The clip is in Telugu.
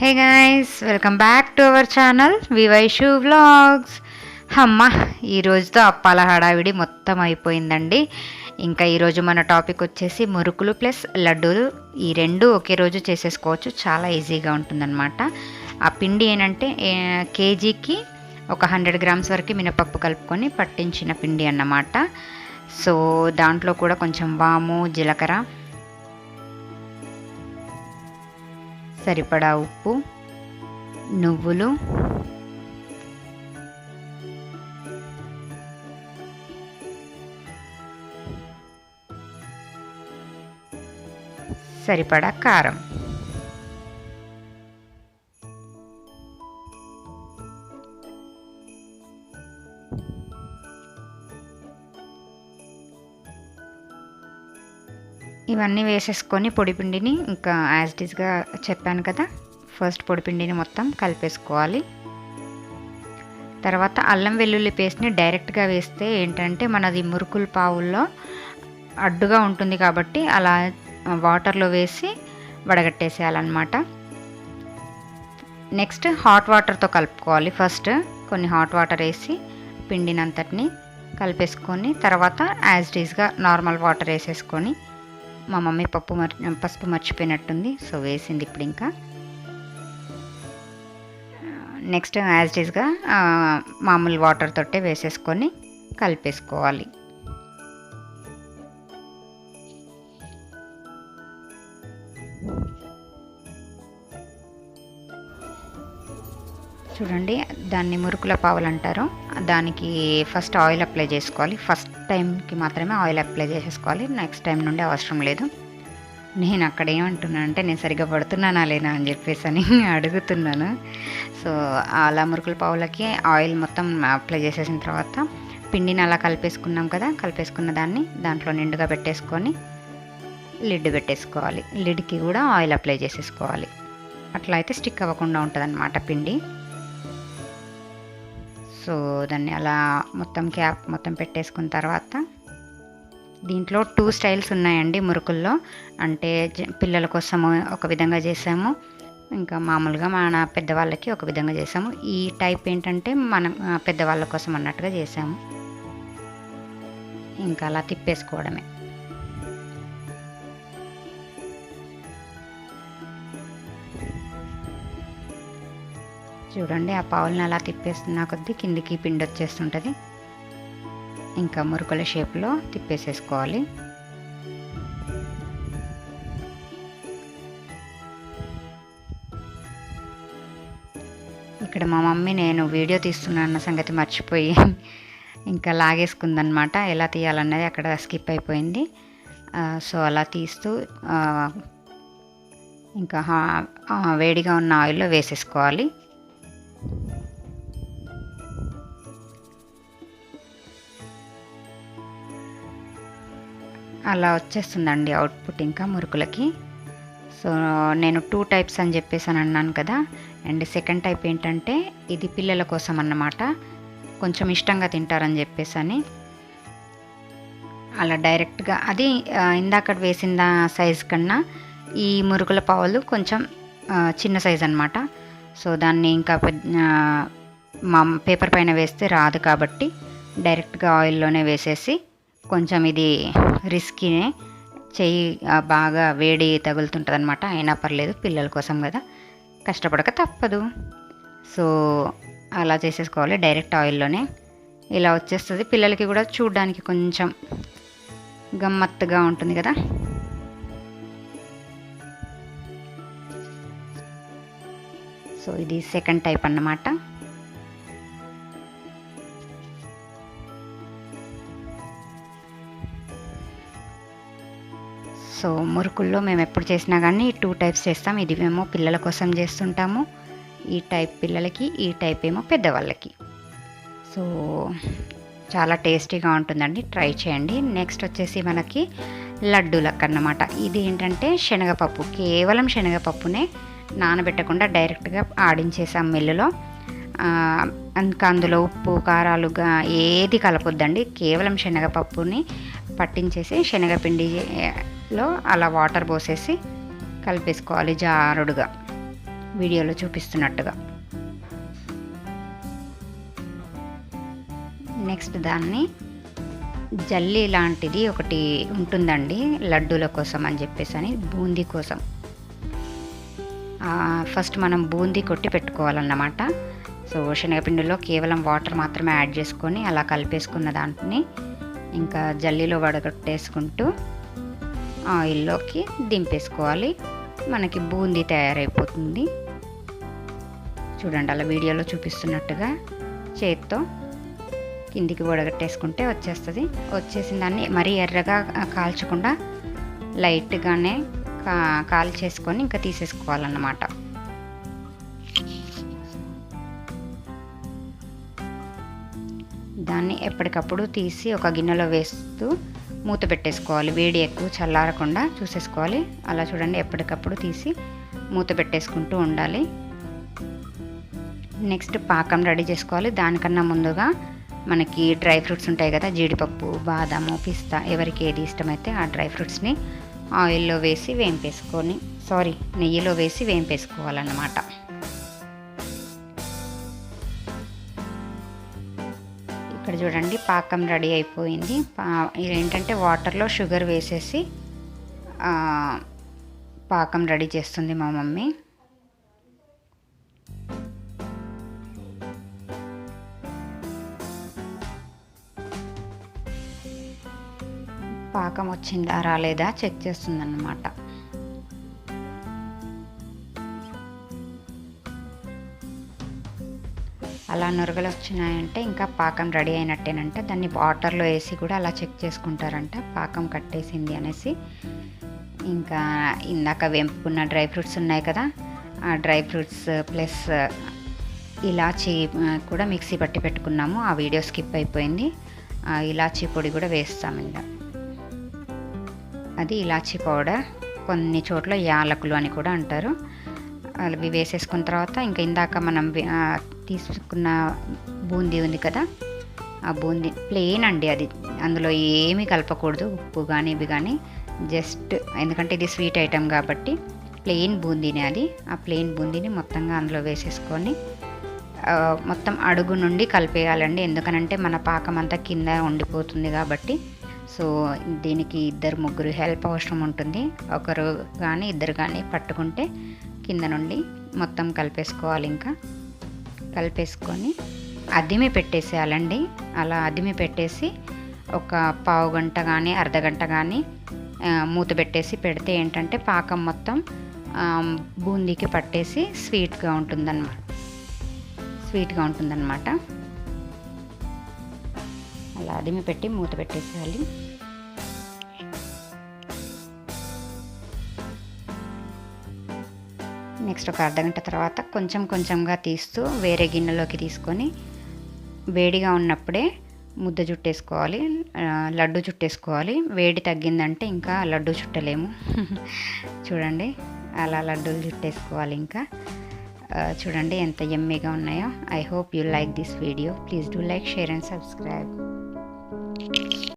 Hey guys welcome back to our channel వివైషు vlogs అమ్మ ఈ రోజుతో అప్పాల హడావిడి మొత్తం అయిపోయిందండి. ఇంకా ఈరోజు మన టాపిక్ వచ్చేసి మురుకులు ప్లస్ లడ్డూలు. ఈ రెండు ఒకే రోజు చేసేసుకోవచ్చు చాలా ఈజీగా ఉంటుందన్నమాట. ఆ పిండి ఏంటంటే కేజీకి ఒక హండ్రెడ్ గ్రామ్స్ వరకు మినపప్పు కలుపుకొని పట్టించిన పిండి అన్నమాట. సో దాంట్లో కూడా కొంచెం వాము జీలకర్ర సరిపడా ఉప్పు నువ్వులు సరిపడా కారం. ఇవన్నీ వేసేసుకొని పొడిపిండిని ఇంకా యాజ్ డిస్గా చెప్పాను కదా ఫస్ట్ పొడిపిండిని మొత్తం కలిపేసుకోవాలి. తర్వాత అల్లం వెల్లుల్లి పేస్ట్ని డైరెక్ట్గా వేస్తే ఏంటంటే మనది మురుకుల పావుల్లో అడ్డుగా ఉంటుంది కాబట్టి అలా వాటర్లో వేసి వడగట్టేసేయాలన్నమాట. నెక్స్ట్ హాట్ వాటర్తో కలుపుకోవాలి ఫస్ట్ కొన్ని హాట్ వాటర్ వేసి పిండినంతటిని కలిపేసుకొని తర్వాత యాజ్ డీస్గా నార్మల్ వాటర్ వేసేసుకొని మా మమ్మీ పప్పు మర్ పసుపు మర్చిపోయినట్టుంది. సో వేసింది ఇప్పుడు ఇంకా. నెక్స్ట్ యాజ్ డీస్గా మామూలు వాటర్ తోటే వేసేసుకొని కలిపేసుకోవాలి. చూడండి దాన్ని మురుకుల పావులు అంటారు. దానికి ఫస్ట్ ఆయిల్ అప్లై చేసుకోవాలి. ఫస్ట్ టైంకి మాత్రమే ఆయిల్ అప్లై చేసేసుకోవాలి. నెక్స్ట్ టైం నుండి అవసరం లేదు. నేను అక్కడ ఏమంటున్నాను అంటే నేను సరిగ్గా పడుతున్నానా లేనా అని చెప్పేసి అని అడుగుతున్నాను. సో అలా మురుకుల పావులకి ఆయిల్ మొత్తం అప్లై చేసేసిన తర్వాత పిండిని అలా కలిపేసుకున్నాం కదా కలిపేసుకున్న దాన్ని దాంట్లో నిండుగా పెట్టేసుకొని లిడ్ పెట్టేసుకోవాలి. లిడ్కి కూడా ఆయిల్ అప్లై చేసేసుకోవాలి. అట్లా అయితే స్టిక్ అవ్వకుండా ఉంటుంది పిండి. సో దాన్ని అలా మొత్తం క్యాప్ మొత్తం పెట్టేసుకున్న తర్వాత దీంట్లో టూ స్టైల్స్ ఉన్నాయండి మురుకుల్లో. అంటే పిల్లల కోసము ఒక విధంగా చేసాము. ఇంకా మామూలుగా మన పెద్దవాళ్ళకి ఒక విధంగా చేసాము. ఈ టైప్ ఏంటంటే మనం పెద్దవాళ్ళ కోసం అన్నట్టుగా చేసాము. ఇంకా అలా తిప్పేసుకోవడమే. చూడండి ఆ పావులను అలా తిప్పేస్తున్న కొద్దీ కిందికి పిండి వచ్చేస్తుంటుంది. ఇంకా మురుకుల షేప్లో తిప్పేసేసుకోవాలి. ఇక్కడ మా మమ్మీ నేను వీడియో తీస్తున్నాన్న సంగతి మర్చిపోయి ఇంకా లాగేసుకుందనమాట ఎలా తీయాలన్నది అక్కడ స్కిప్ అయిపోయింది. సో అలా తీస్తూ ఇంకా వేడిగా ఉన్న ఆయిల్లో వేసేసుకోవాలి. అలా వచ్చేస్తుందండి అవుట్పుట్ ఇంకా మురుకులకి. సో నేను టూ టైప్స్ అని చెప్పేసి అని అన్నాను కదా. అండ్ సెకండ్ టైప్ ఏంటంటే ఇది పిల్లల కోసం అన్నమాట. కొంచెం ఇష్టంగా తింటారని చెప్పేసి అని. అలా డైరెక్ట్గా అది ఇందాక వేసిన సైజ్ కన్నా ఈ మురుకుల పావులు కొంచెం చిన్న సైజ్ అనమాట సో దాన్ని ఇంకా మా పేపర్ పైన వేస్తే రాదు కాబట్టి డైరెక్ట్గా ఆయిల్లోనే వేసేసి కొంచెం ఇది రిస్కీనే. చెయ్యి బాగా వేడి తగులుతుంటుంది అనమాట అయినా పర్లేదు పిల్లల కోసం కదా. కష్టపడక తప్పదు. సో అలా చేసేసుకోవాలి. డైరెక్ట్ ఆయిల్లోనే ఇలా వచ్చేస్తుంది. పిల్లలకి కూడా చూడడానికి కొంచెం గమ్మత్తుగా ఉంటుంది కదా. సో ఇది సెకండ్ టైప్ అన్నమాట. సో మురుకుల్లో మేము ఎప్పుడు చేసినా కానీ టూ టైప్స్ చేస్తాం. ఇది మేము పిల్లల కోసం చేస్తుంటాము. ఈ టైప్ పిల్లలకి ఈ టైప్ ఏమో పెద్దవాళ్ళకి. సో చాలా టేస్టీగా ఉంటుందండి. ట్రై చేయండి. నెక్స్ట్ వచ్చేసి మనకి లడ్డూలకు అన్నమాట. ఇది ఏంటంటే శనగపప్పు. కేవలం శనగపప్పునే నానబెట్టకుండా డైరెక్ట్గా ఆడించేసాం మిల్లులో. ఇంకా అందులో ఉప్పు కారాలుగా ఏది కలపొద్దండి. కేవలం శనగపప్పుని పట్టించేసి శనగపిండి లో అలా వాటర్ పోసేసి కలిపేసుకోవాలి జారుడుగా. వీడియోలో చూపిస్తున్నట్టుగా. నెక్స్ట్ దాన్ని జల్లి లాంటిది ఒకటి ఉంటుందండి లడ్డూల కోసం అని చెప్పేసి అని బూందీ కోసం. ఫస్ట్ మనం బూందీ కొట్టి పెట్టుకోవాలన్నమాట. సో శనగపిండిలో కేవలం వాటర్ మాత్రమే యాడ్ చేసుకొని అలా కలిపేసుకున్న దాంట్ని ఇంకా జల్లీలో వడగొట్టేసుకుంటూ ఆయిల్లోకి దింపేసుకోవాలి. మనకి బూందీ తయారైపోతుంది. చూడండి అలా వీడియోలో చూపిస్తున్నట్టుగా చేత్తో కిందికి వడగట్టేసుకుంటే వచ్చేస్తుంది. వచ్చేసిన దాన్ని మరీ ఎర్రగా కాల్చకుండా లైట్గానే కా కాల్చేసుకొని ఇంకా తీసేసుకోవాలన్నమాట. దాన్ని ఎప్పటికప్పుడు తీసి ఒక గిన్నెలో వేస్తూ మూత పెట్టేసుకోవాలి. వేడి ఎక్కువ చల్లారకుండా చూసేసుకోవాలి. అలా చూడండి ఎప్పటికప్పుడు తీసి మూత పెట్టేసుకుంటూ ఉండాలి. నెక్స్ట్ పాకం రెడీ చేసుకోవాలి. దానికన్నా ముందుగా మనకి డ్రై ఫ్రూట్స్ ఉంటాయి కదా జీడిపప్పు బాదాము పిస్తా ఎవరికి ఏది ఇష్టమైతే ఆ డ్రై ఫ్రూట్స్ని ఆయిల్లో వేసి వేంపేసుకొని సారీ నెయ్యిలో వేసి వేంపేసుకోవాలన్నమాట. ఇక్కడ చూడండి పాకం రెడీ అయిపోయింది. ఏంటంటే వాటర్లో షుగర్ వేసేసి పాకం రెడీ చేస్తుంది మా మమ్మీ. పాకం వచ్చిందా రాలేదా చెక్ చేస్తుందన్నమాట. అలా నురగలు వచ్చినాయంటే ఇంకా పాకం రెడీ అయినట్టేనంటే. దాన్ని వాటర్లో వేసి కూడా అలా చెక్ చేసుకుంటారంట. పాకం కట్టేసింది అనేసి. ఇంకా ఇందాక వెంపుకున్న డ్రై ఫ్రూట్స్ ఉన్నాయి కదా ఆ డ్రై ఫ్రూట్స్ ప్లస్ ఇలాచీ కూడా మిక్సీ పట్టి పెట్టుకున్నాము. ఆ వీడియో స్కిప్ అయిపోయింది. ఇలాచీ పొడి కూడా వేస్తాము ఇంకా అది ఇలాచీ పౌడర్. కొన్ని చోట్ల యాలకులు అని కూడా అంటారు. అవి వేసేసుకున్న తర్వాత ఇంకా ఇందాక మనం తీసుకున్న బూందీ ఉంది కదా ఆ బూందీ ప్లెయిన్ అండి అది. అందులో ఏమీ కలపకూడదు ఉప్పు కానీ ఇవి కానీ జస్ట్ ఎందుకంటే ఇది స్వీట్ ఐటెం కాబట్టి ప్లెయిన్ బూందీని అది. ఆ ప్లెయిన్ బూందీని మొత్తంగా అందులో వేసేసుకొని మొత్తం అడుగు నుండి కలిపేయాలండి. ఎందుకనంటే మన పాకం అంతా కింద ఉండిపోతుంది కాబట్టి. సో దీనికి ఇద్దరు ముగ్గురు హెల్ప్ అవసరం ఉంటుంది. ఒకరు కానీ ఇద్దరు కానీ పట్టుకుంటే కింద నుండి మొత్తం కలిపేసుకోవాలి ఇంకా. కలిపేసుకొని అదిమి పెట్టేసేయాలండి. అలా అదిమి పెట్టేసి ఒక పావు గంట కానీ అర్ధగంట కానీ మూత పెట్టేసి పెడితే ఏంటంటే పాకం మొత్తం బూందీకి పట్టేసి స్వీట్గా ఉంటుందన్నమాట స్వీట్గా ఉంటుందన్నమాట. అలా అదిమి పెట్టి మూత పెట్టేసేయాలి. నెక్స్ట్ ఒక అర్ధగంట తర్వాత కొంచెం కొంచెంగా తీస్తూ వేరే గిన్నెలోకి తీసుకొని వేడిగా ఉన్నప్పుడే ముద్ద చుట్టేసుకోవాలి లడ్డు చుట్టేసుకోవాలి వేడి తగ్గిందంటే ఇంకా లడ్డు చుట్టలేము చూడండి అలా లడ్డూలు చుట్టేసుకోవాలి ఇంకా. చూడండి ఎంత ఎమ్మీగా ఉన్నాయో. I hope you like this video please do like share and subscribe